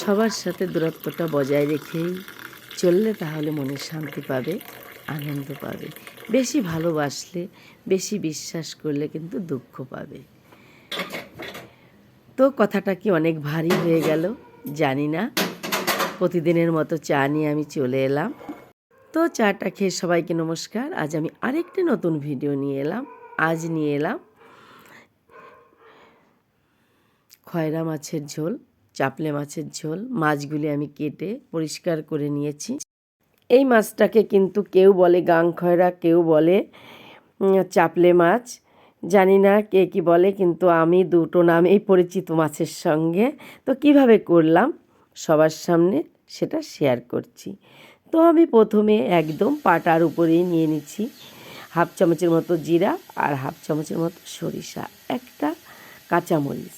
সবার সাথে দূরত্বটা বজায় রেখেই চললে তাহলে মনে শান্তি পাবে, আনন্দ পাবে। বেশি ভালোবাসলে, বেশি বিশ্বাস করলে কিন্তু দুঃখ পাবে। তো কথাটা কি অনেক ভারী হয়ে গেল? জানি না। প্রতিদিনের মতো চা নিয়ে আমি চলে এলাম। তো চাটা খেয়ে সবাইকে নমস্কার। আজ আমি আরেকটি নতুন ভিডিও নিয়ে এলাম। আজ নিয়ে এলাম খয়রা মাছের ঝোল। চাপলে মাছের ঝোল, মাছগুলি আমি কেটে পরিষ্কার করে নিয়েছি। এই মাছটাকে কিন্তু কেউ বলে গাং খয়রা কেউ বলে চাপলে মাছ। জানি না কে কি বলে, কিন্তু আমি দুটো নামেই পরিচিত মাছের সঙ্গে। তো কীভাবে করলাম? সবার সামনে সেটা শেয়ার করছি। তো আমি প্রথমে একদম পাটার উপরেই নিয়ে নিচ্ছি। হাফ চামচের মতো জিরা আর হাফ চামচের মতো সরিষা। একটা কাঁচামরিচ।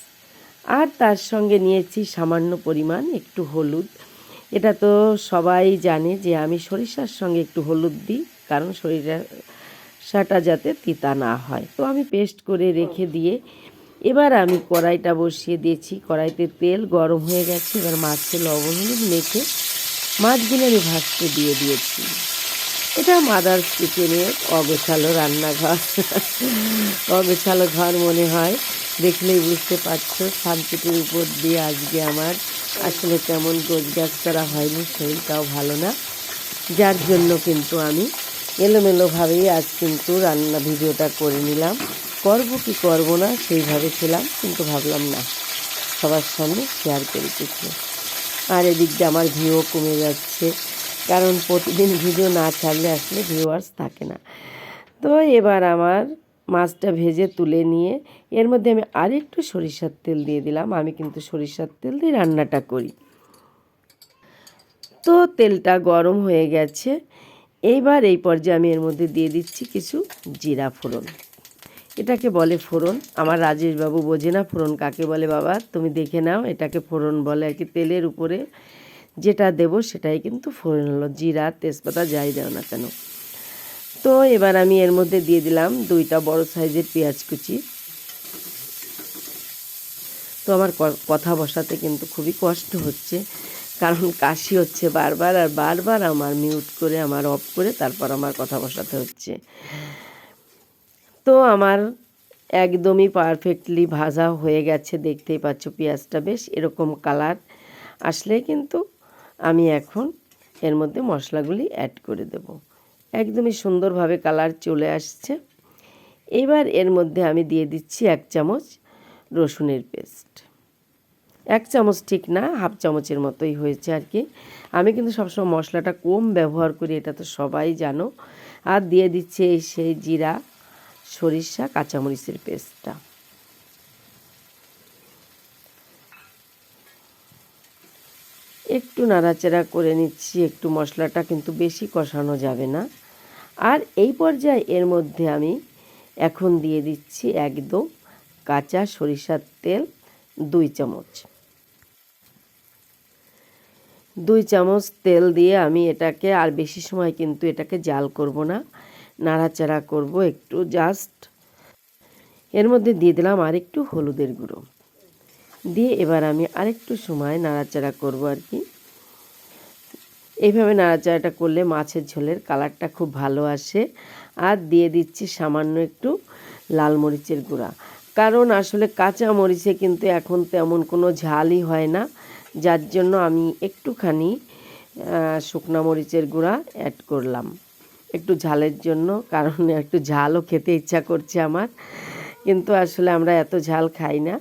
আর তার সঙ্গে নিয়েছি সামান্য পরিমাণ একটু হলুদ। এটা তো সবাই জানে যে আমি সরিষার সঙ্গে একটু হলুদ দিই, কারণ সরিষাটা যাতে তিতা না হয়। তো আমি পেস্ট করে রেখে দিয়ে এবার আমি কড়াইটা বসিয়ে দিয়েছি। কড়াইতে তেল গরম হয়ে গেছে, এবার মাছে লবণ হলুদ মেখে মাছগুলো আমি ভাজতে দিয়ে দিয়েছি। এটা মাদার্স কিচেনের অগোছালো রান্নাঘর। অগোছালো ঘর মনে হয়। দেখলেই বুঝতে পারছ সাবজেক্টের উপর দিয়ে আজকে আমার আসলে তেমন গোছগাছ করা হয়নি, শরীরটাও ভালো না। যার জন্য কিন্তু আমি এলোমেলোভাবেই আজ কিন্তু রান্না ভিডিওটা করে নিলাম। করব কি করব না, সেইভাবে ছিলাম, কিন্তু ভাবলাম না, সবার সামনে শেয়ার করে আর এদিক দিয়ে আমার ভিউ কমে যাচ্ছে, কারণ প্রতিদিন ভিডিও না ছাড়লে আসলে ভিউয়ার্স থাকে না। তো এবার আমার মাছটা ভেজে তুলে নিয়ে এর মধ্যে আমি আরেকটু সরিষার তেল দিয়ে দিলাম। আমি কিন্তু সরিষার তেল দিয়ে রান্নাটা করি। তো তেলটা গরম হয়ে গেছে। এইবার এই পর্যায়ে আমি এর মধ্যে দিয়ে দিচ্ছি কিছু জিরা ফোড়ন। এটাকে বলে ফোড়ন। আমার রাজেশবাবু বোঝে না ফোড়ন কাকে বলে বাবা। তুমি দেখে নাও, এটাকে ফোড়ন বলে আর কি। তেলের উপরে যেটা দেব সেটাই কিন্তু ফোড়ন হলো। জিরা, তেজপাতা, যাই দাও না কেন। তো এবার আমি এর মধ্যে দিয়ে দিলাম দুইটা বড় সাইজের পেঁয়াজ কুচি। তো আমার কথা বসাতে কিন্তু খুবই কষ্ট হচ্ছে, কারণ কাশি হচ্ছে বারবার আর বারবার আমার মিউট করে, আমার অফ করে তারপর আমার কথা বসাতে হচ্ছে। তো আমার একদমই পারফেক্টলি ভাজা হয়ে গেছে, দেখতেই পাচ্ছ পেঁয়াজটা বেশ এরকম কালার আসলে কিন্তু আমি এখন এর মধ্যে মশলাগুলি অ্যাড করে দেব। একদমই সুন্দরভাবে কালার চলে আসছে। এবার এর মধ্যে আমি দিয়ে দিচ্ছি এক চামচ রসুনের পেস্ট। এক চামচ ঠিক না, হাফ চামচের মতোই হয়েছে আর কি। আমি কিন্তু সবসময় মশলাটা কম ব্যবহার করি, এটা তো সবাই জানো। আর দিয়ে দিচ্ছে এই সেই জিরা, সরিষা, কাঁচামরিচের পেস্টটা। একটু নাড়াচাড়া করে নিচ্ছি, একটু মশলাটা কিন্তু বেশি কষানো যাবে না। আর এই পর্যায়ে এর মধ্যে আমি এখন দিয়ে দিচ্ছি একদম কাঁচা সরিষার তেল দুই চামচ। দুই চামচ তেল দিয়ে আমি এটাকে আর বেশি সময় কিন্তু এটাকে জাল করব না, নাড়াচাড়া করব একটু জাস্ট। এর মধ্যে দিয়ে দিলাম আর একটু হলুদের গুঁড়ো। দিয়ে এবার আমি আরেকটু সময় নাড়াচাড়া করব আর কি। এইভাবে নাড়াচাড়াটা করলে মাছের ঝোলের কালারটা খুব ভালো আসে। আর দিয়ে দিচ্ছি সামান্য একটু লাল মরিচের গুঁড়া। কারণ আসলে কাঁচা মরিচে কিন্তু এখন তেমন কোনো ঝালই হয় না। যার জন্য আমি একটুখানি শুকনা মরিচের গুঁড়া অ্যাড করলাম। একটু ঝালের জন্য, কারণ একটু ঝালও খেতে ইচ্ছা করছে আমার। কিন্তু আসলে আমরা এত ঝাল খাই না।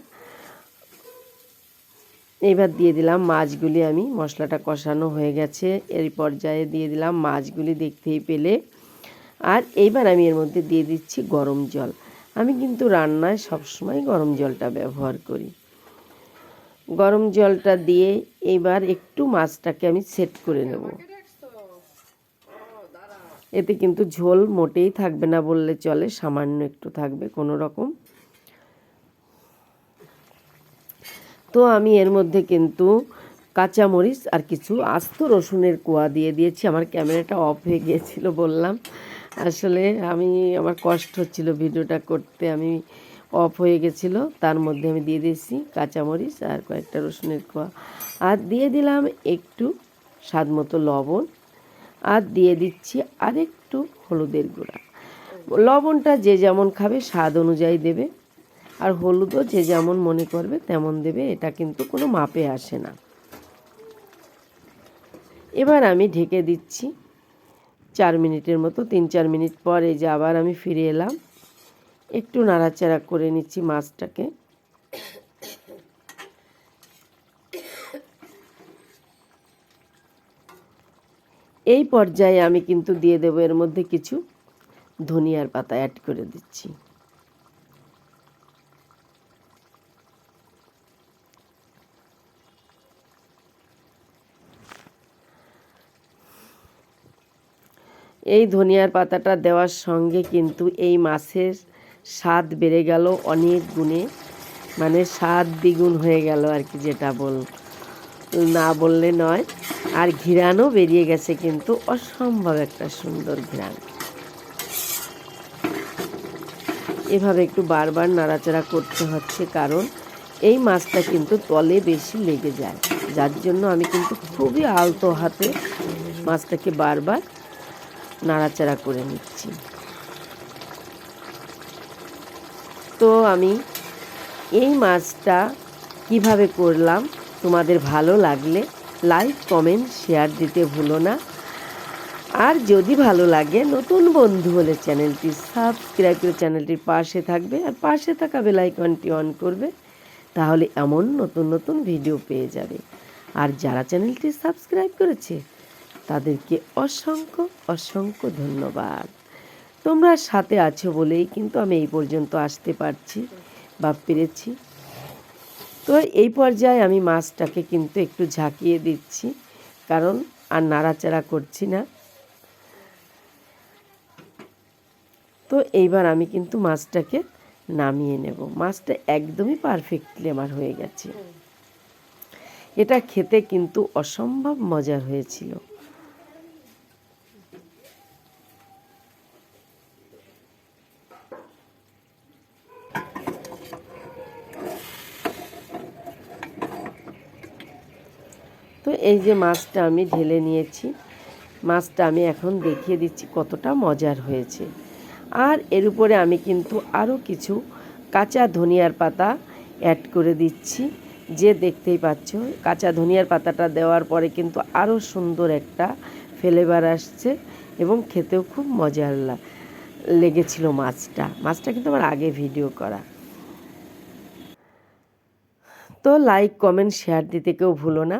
এবার দিয়ে দিলাম মাছগুলি আমি, মশলাটা কষানো হয়ে গেছে। এর পর্যায়ে দিয়ে দিলাম মাছগুলি দেখতেই পেলে। আর এইবার আমি এর মধ্যে দিয়ে দিচ্ছি গরম জল। আমি কিন্তু রান্নায় সবসময় গরম জলটা ব্যবহার করি। গরম জলটা দিয়ে এবার একটু মাছটাকে আমি সেট করে নেব। এতে কিন্তু ঝোল মোটেই থাকবে না বললে চলে, সামান্য একটু থাকবে কোনো রকম। তো আমি এর মধ্যে কিন্তু কাঁচামরিচ আর কিছু আস্ত রসুনের কোয়া দিয়ে দিয়েছি। আমার ক্যামেরাটা অফ হয়ে গিয়েছিল বললাম। আসলে আমি, আমার কষ্ট হচ্ছিল ভিডিওটা করতে। আমি অফ হয়ে গেছিল। তার মধ্যে আমি দিয়ে দিয়েছি কাঁচামরিচ আর কয়েকটা রসুনের কোয়া। আর দিয়ে দিলাম একটু স্বাদ মতো লবণ। আর দিয়ে দিচ্ছি আরেকটু হলুদের গুঁড়া। লবণটা যে যেমন খাবে, স্বাদ অনুযায়ী দেবে। আর হলুদও যে যেমন মনে করবে তেমন দেবে, এটা কিন্তু কোনো মাপে আসে না। এবার আমি ঢেকে দিচ্ছি চার মিনিটের মতো, তিন চার মিনিট পর যে আবার আমি ফিরে এলাম। একটু নাড়াচাড়া করে নিচ্ছি মাছটাকে। এই পর্যায়ে আমি কিন্তু দিয়ে দেবো এর মধ্যে কিছু ধনিয়ার পাতা অ্যাড করে দিচ্ছি। এই ধনিয়ার পাতাটা দেওয়ার সঙ্গে কিন্তু এই মাছের স্বাদ বেড়ে গেল অনেক গুণে। মানে স্বাদ দ্বিগুণ হয়ে গেল আর কি যেটা বল, না বললে নয়। আর ঘিরানও বেরিয়ে গেছে কিন্তু অসম্ভব একটা সুন্দর ঘিরান এভাবে একটু বারবার নাড়াচাড়া করতে হচ্ছে কারণ এই মাছটা কিন্তু তলে বেশি লেগে যায়। যার জন্য আমি কিন্তু খুবই আলতো হাতে মাছটাকে বারবার নাড়াচাড়া করে নিচ্ছি। তো আমি এই মাছটা কীভাবে করলাম, তোমাদের ভালো লাগলে লাইক কমেন্ট শেয়ার দিতে ভুলো না। আর যদি ভালো লাগে, নতুন বন্ধু হলে চ্যানেলটি সাবস্ক্রাইব করে চ্যানেলটির পাশে থাকবে আর পাশে থাকা বেলাইকনটি অন করবে, তাহলে এমন নতুন নতুন ভিডিও পেয়ে যাবে। আর যারা চ্যানেলটি সাবস্ক্রাইব করেছে তাদেরকে অসংখ্য অসংখ্য ধন্যবাদ। তোমরা সাথে আছো বলেই কিন্তু আমি এই পর্যন্ত আসতে পারছি বা পেরেছি। তো এই পর্যায়ে আমি মাছটাকে কিন্তু একটু ঝাঁকিয়ে দিচ্ছি, কারণ আর নাড়াচাড়া করছি না। তো এইবার আমি কিন্তু মাছটাকে নামিয়ে নেব। মাছটা একদমই পারফেক্টলি আমার হয়ে গেছে। এটা খেতে কিন্তু অসম্ভব মজার হয়েছিল। তো এই যে মাছটা আমি ঢেলে নিয়েছি, মাছটা আমি এখন দেখিয়ে দিচ্ছি কতটা মজার হয়েছে। আর এর উপরে আমি কিন্তু আরও কিছু কাঁচা ধনিয়ার পাতা অ্যাড করে দিচ্ছি। যে দেখতেই পাচ্ছ, কাঁচা ধনিয়ার পাতাটা দেওয়ার পরে কিন্তু আরও সুন্দর একটা ফ্লেভার আসছে এবং খেতেও খুব মজার লেগেছিল মাছটা। মাছটা কিন্তু আমার আগে ভিডিও করা। তো লাইক কমেন্ট শেয়ার দিতে কেউ ভুলো না।